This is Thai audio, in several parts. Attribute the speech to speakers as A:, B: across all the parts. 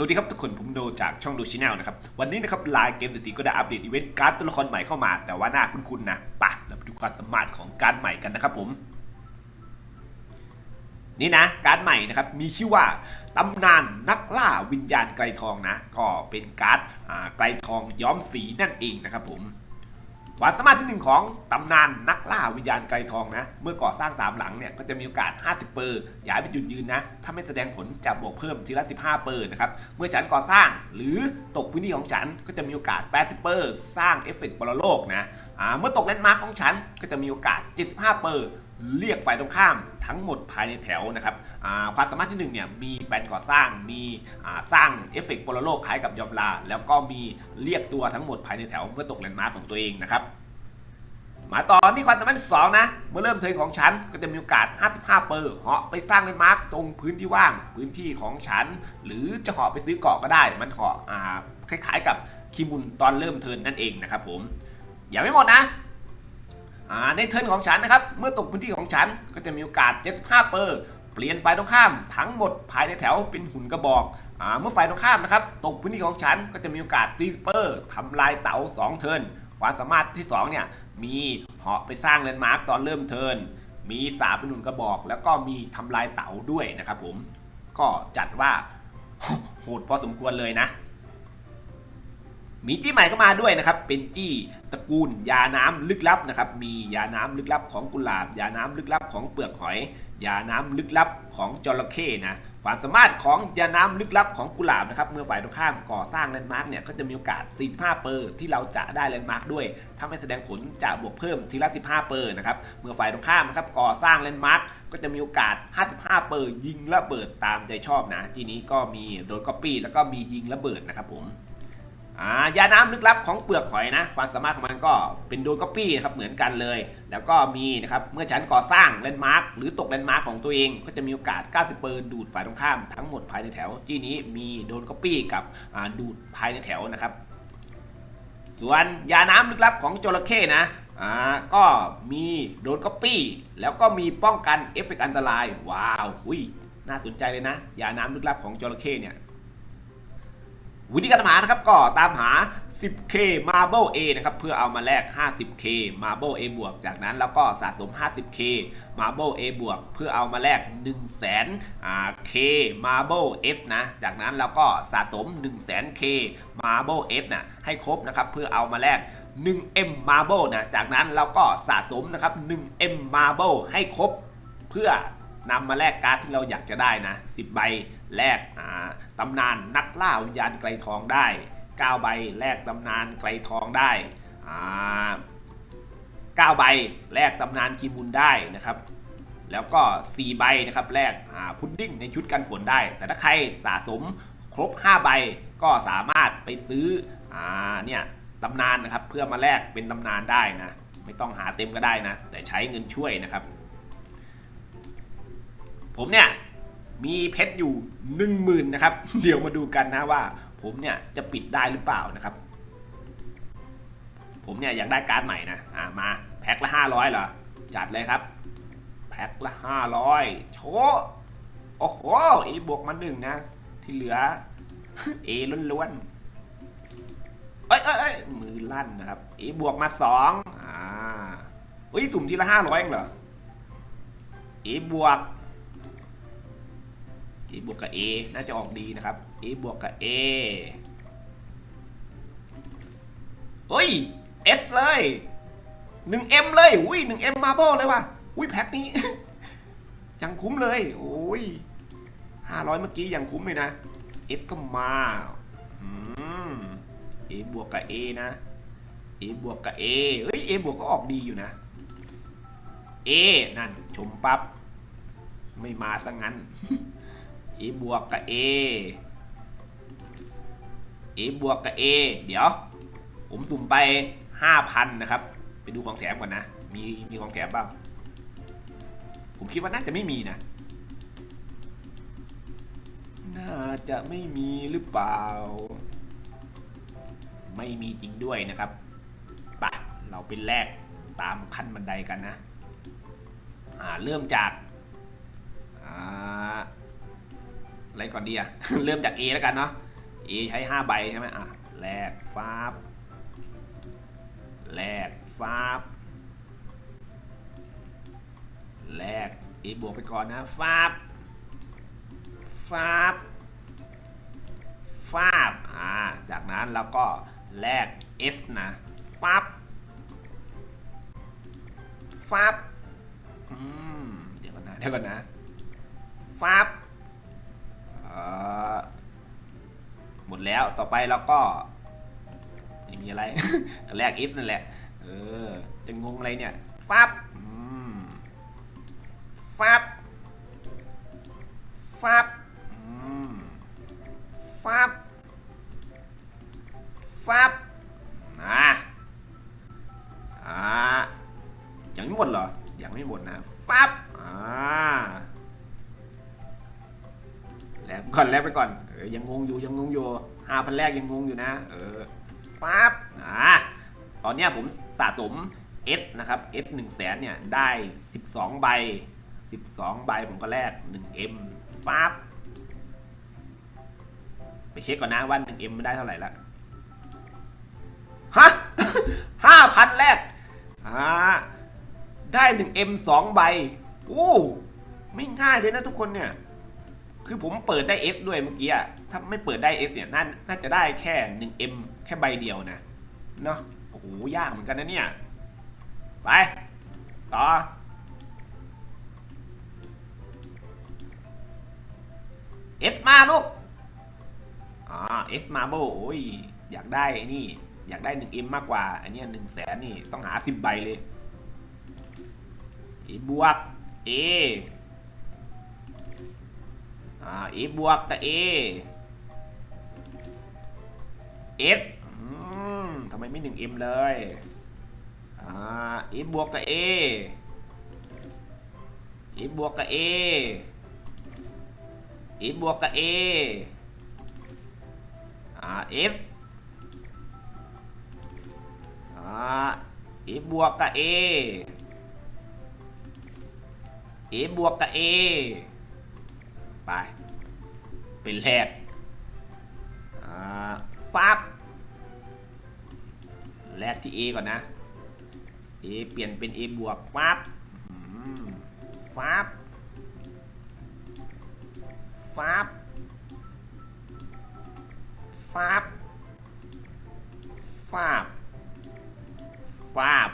A: สวัสดีครับทุกคนผมโดจากช่องดูชิแนลนะครับ วันนี้นะครับไลน์เกมตีก็ได้อัปเดตอีเวนต์การ์ดตัวละครใหม่เข้ามา แต่ว่าหน้าคุ้นๆนะปะเราไปดูความสามารถของการ์ดใหม่กันนะครับผมนี่นะการ์ดใหม่นะครับมีชื่อว่าตำนานนักล่าวิญญาณไกลทองนะ ก็เป็นการ์ดไกลทองย้อมสีนั่นเองนะครับผม ความสามารถที่หนึ่งของตำนานนักล่าวิญญาณไกลทองนะ เมื่อก่อสร้างตามหลังเนี่ยก็จะมีโอกาส 50 เปอร์ย้ายไปจุดยืนนะ ถ้าไม่แสดงผลจะบวกเพิ่มทีละ 15 เปอร์นะครับ เมื่อฉันก่อสร้างหรือตกวินที่ของฉันก็จะมีโอกาส 80 เปอร์สร้างเอฟเฟกต์บอลโลกนะอ่าเมื่อตกแลนด์มาร์กของฉันก็จะมีโอกาส 75 เปอร์ เรียกฝ่ายตรงข้ามทั้งหมดภายในแถวนะครับความสามารถที่หนึ่งเนี่ยมีแปลนก่อสร้าง มีสร้างเอฟเฟกต์บอลโลกคล้ายกับยอมลา แล้วก็มีเรียกตัวทั้งหมดภายในแถวเมื่อตกแลนด์มาร์คของตัวเองนะครับมาต่อที่ความสามารถที่สองนะ เมื่อเริ่มเทิร์นของฉันก็จะมีโอกาส 55 เปอร์เหาะไปสร้างเลนด์มาร์กตรงพื้นที่ว่าง พื้นที่ของฉัน หรือจะเหาะไปซื้อเกาะก็ได้ มันเหาะอ่าคล้ายๆ กับคิมุนตอนเริ่มเทิร์นนั่นเองนะครับผม อย่าไม่หมดนะ ในเทิร์นของฉันนะครับ เมื่อตกพื้นที่ของฉันก็จะมีโอกาส 75 เปอร์เปลี่ยนฝ่ายตรงข้ามทั้งหมดภายในแถวเป็นหุ่นกระบอกอเมื่อฝ่ายตรงข้ามนะครับตกพื้นที่ของฉันก็จะมีโอกาสตีเปอร์ทำลายเต๋า2 เทิร์นความสามารถที่2เนี่ยมีเหาะไปสร้างแลนด์มาร์กตอนเริ่มเทิร์นมีสาเป็นหนุนกระบอก แล้วก็มีทำลายเต๋าด้วยนะครับผมก็จัดว่าโหดพอสมควรเลยนะ มีจี้ใหม่เข้ามาด้วยนะครับ เป็นจี้ตระกูล ยาน้ำลึกลับนะครับ มียาน้ำลึกลับของกุหลาบ ยาน้ำลึกลับของเปลือกหอย ยาน้ำลึกลับของจระเข้นะ ความสามารถของยาน้ำลึกลับของกุหลาบนะครับ เมื่อฝ่ายตรงข้ามก่อสร้างแลนด์มาร์กเนี่ย ก็จะมีโอกาส 45 เปอร์ที่เราจะได้แลนด์มาร์กด้วย ถ้าไม่แสดงผลจะบวกเพิ่มทีละ 15 เปอร์นะครับ เมื่อฝ่ายตรงข้ามนะครับก่อสร้างแลนด์มาร์กก็จะมีโอกาส 55 เปอร์ยิงระเบิดตามใจชอบนะ ทีนี้ก็มีโดนก๊อปปี้แล้วก็มียิงระเบิดนะครับผม อ่ายาน้ำลึกลับของเปลือกหอยนะ ความสามารถของมันก็เป็นโดนก๊อปปี้นะครับเหมือนกันเลย แล้วก็มีนะครับเมื่อฉันก่อสร้างแลนด์มาร์คหรือตกแลนด์มาร์คของตัวเองก็จะมีโอกาส 90เปอร์ดูดฝ่ายตรงข้ามทั้งหมดภายในแถว ที่นี้มีโดนก๊อปปี้กับดูดภายในแถวนะครับ ส่วนยาน้ำลึกลับของจระเข้นะอ่าก็มีโดนก๊อปปี้แล้วก็มีป้องกันเอฟเฟกต์อันตรายว้าวหุยน่าสนใจเลยนะยาน้ำลึกลับของจระเข้เนี่ย วิธีการหานะครับก็ตามหา 10k marble a นะครับเพื่อเอามาแลก 50k marble a บวกจากนั้นแล้วก็สะสม 50k marble a บวกเพื่อเอามาแลก 1 0 0 0 0 0 k marble s นะจากนั้นแล้วก็สะสม 1 0 0 0 0 0 k marble s นะให้ครบนะครับเพื่อเอามาแลก 1m marble นะจากนั้นเราก็สะสมนะครับ 1m marble ให้ครบเพื่อนำมาแลกการ์ดที่เราอยากจะได้นะ 10 ใบแลกอ่า ตำนานนักล่าวิญญาณไกลทองได้ 9 ใบแลกตำนานไกลทองได้อ่า9ใบแลกตำนานคิมุนได้นะครับ แล้วก็ 4 ใบนะครับแลกพุดดิ้งในชุดกันฝนได้ แต่ถ้าใครสะสมครบ 5 ใบก็สามารถไปซื้ออ่าเนี่ยตำนานนะครับเพื่อมาแลกเป็นตำนานได้นะไม่ต้องหาเต็มก็ได้นะ แต่ใช้เงินช่วยนะครับ ผมเนี่ย มีเพชรอยู่หนึ่งหมื่นนะครับ เดี๋ยวมาดูกันนะว่า ผมเนี่ยจะปิดได้หรือเปล่านะครับ ผมเนี่ยอยากได้การ์ดใหม่นะอ่ามาแพ็คละห้าร้อยเหรอจัดเลยครับ แพ็คละห้าร้อยโชว์โอ้โหเอบวกมาหนึ่งนะ ที่เหลือเอล้วนๆเอ้ยเอ้ยเอ้ยมือลั่นนะครับเอบวกมาสองอ่าเฮ้ยสุ่มทีละห้าร้อยเองเหรอเอบวก A บวกกับ A น่าจะออกดีนะครับ A บวกกับ A เฮ้ย S เลย 1M เลยอุ้ย 1M Marble เลยว่ะอุ้ยแพ็คนี้ ยังคุ้มเลย โอ้ย500เมื่อกี้ยังคุ้มเลยนะ S ก็มาอืม A บวกกับ A นะ A บวกกับ A เฮ้ย A บวกก็ออกดีอยู่นะ A นั่นชมปับ๊บไม่มาซะงั้น A บวกกับ A A บวกกับ A เดี๋ยว ผมสุ่มไป 5,000 นะครับ ไปดูของแถมก่อนนะ มีมีของแถมบ้าง ผมคิดว่าน่าจะไม่มีนะ น่าจะไม่มีหรือเปล่า ไม่มีจริงด้วยนะครับไปะเราเป็นแรกตามขั้นบันไดกันนะ อ่า เริ่มจาก อะไรก่อนดีอะเริ่มจาก A แล้วกันเนาะ A ใช้ห้าใบใช่ไหมอะแลกฟ้าบแลกฟ้าบแลก A บวกไปก่อนนะฟ้าบฟ้าบฟ้าบอ่า จากนั้นเราก็แลก S นะฟ้าบฟ้าบอืม เดี๋ยวก่อนนะ เดี๋ยวก่อนนะฟ้าบ หมดแล้วต่อไปเราก็ไม่มีอะไรแรกอิฟนั่นแหละ เออจะงงอะไรเนี่ยฟับฟับฟับฟับฟับ ก่อนแลกไปก่อนเออยังงงอยู่ยังงงอยู่ห้าพันแรกยังงงอยู่นะ เออปั๊บอ่าตอนเนี้ยผมสะสม S นะครับ S 1แสนเนี่ยได้ 12 ใบ 12 ใบผมก็แลก 1M ปั๊บไปเช็คก่อนนะว่า 1M มันได้เท่าไหร่ละฮะห้าพันแรกอ่าได้ 1M 2 ใบ โอ้ ไม่ง่ายเลยนะทุกคนเนี่ย คือผมเปิดได้ F ด้วยเมื่อกี้อะถ้าไม่เปิดได้ F เนี่ยน่าน่าจะได้แค่ 1M แค่ใบเดียวนะเนาะโอ้โหยากเหมือนกันนะเนี่ย ไป ต่อ F มาลูกอ่า F มาโบโอ้ย อยากได้ไอ้นี่ อยากได้ 1M มากกว่า อันนี้ย1แสนนี่ ต้องหา 10 ใบเลย A บวก A อ่า A บวกกับ A S อืมทำไมไม่ 1M เลยอ่า A บวกกับ A A บวกกับ A A บวกกับ A อ่า F อ่า A บวกกับ A A บวกกับ A ไป เป็นแรกอ่าฟับแรกที่ A ก่อนนะ A เปลี่ยนเป็น A บวกฟับฟับฟับฟับฟับฟับ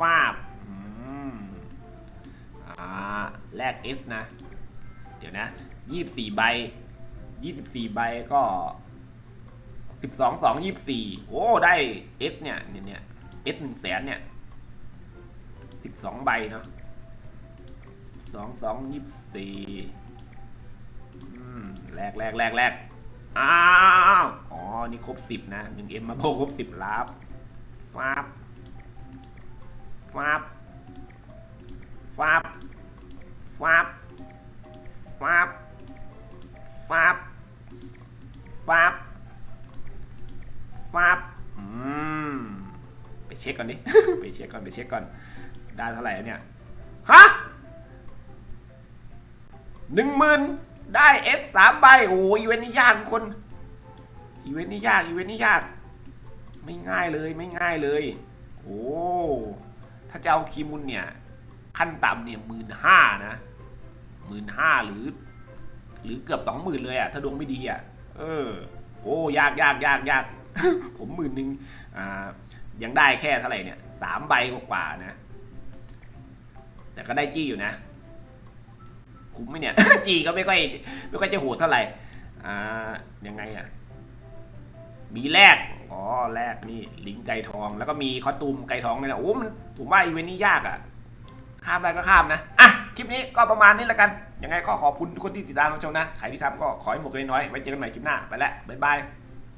A: ฟับอ่าแลก S นะ เดี๋ยวนะยี่สี่ใบยี่สิบสี่ใบก็สิบสองสองยี่สี่โอ้ได้ S เนี่ยเนี่ยเนี่ย S หนึ่งแสนเนี่ยสิบสองใบเนาะสองสองยี่สี่แลกแลกแลกแลกอ้าวอ๋อ นี่ครบสิบนะหนึ่งเอ็มมาโบครบสิบลับฟับฟับฟับฟับ ฟับฟับฟับฟับอืมไปเช็คก่อนดิ ไปเช็คก่อน ไปเช็คก่อน ได้เท่าไหร่เนี่ย ฮะหนึ่งหมื่นได้เอสสามใบ โอ้ยอีเวนต์นี้ยากคน อีเวนต์นี้ยาก อีเวนต์นี้ยาก ไม่ง่ายเลย ไม่ง่ายเลย โอ้ ถ้าจะเอาคีมุนเนี่ย ขั้นต่ำเนี่ยหมื่นห้านะ หมื่นห้าหรือ หรือเกือบสองหมื่นเลยอะถ้าดวงไม่ดีอะเออ โอ้ยากยากยากยาก ผมหมื่นหนึ่งอ่า ยังได้แค่เท่าไหร่เนี่ยสามใบกว่านะ แต่ก็ได้จี้อยู่นะ คุ้มไหมเนี่ย จี้ก็ไม่ค่อยไม่ค่อยจะโหดเท่าไหร่ อ่า ยังไงอะมีแรกอ๋อแรกนี่ลิงไก่ทอง แล้วก็มีคอตูมไก่ทองเนี่ยนะโอ้มันผมว่าอีเวนต์นี้ยากอะ ข้ามได้ก็ข้ามนะ อะ คลิปนี้ก็ประมาณนี้แล้วกัน ยังไงก็ขอบคุณทุกคนที่ติดตามรับชมนะ ใครที่ทำก็ขอให้หมดกันน้อยๆไว้เจอกันใหม่คลิปหน้า ไปแล้ว บ๊ายบาย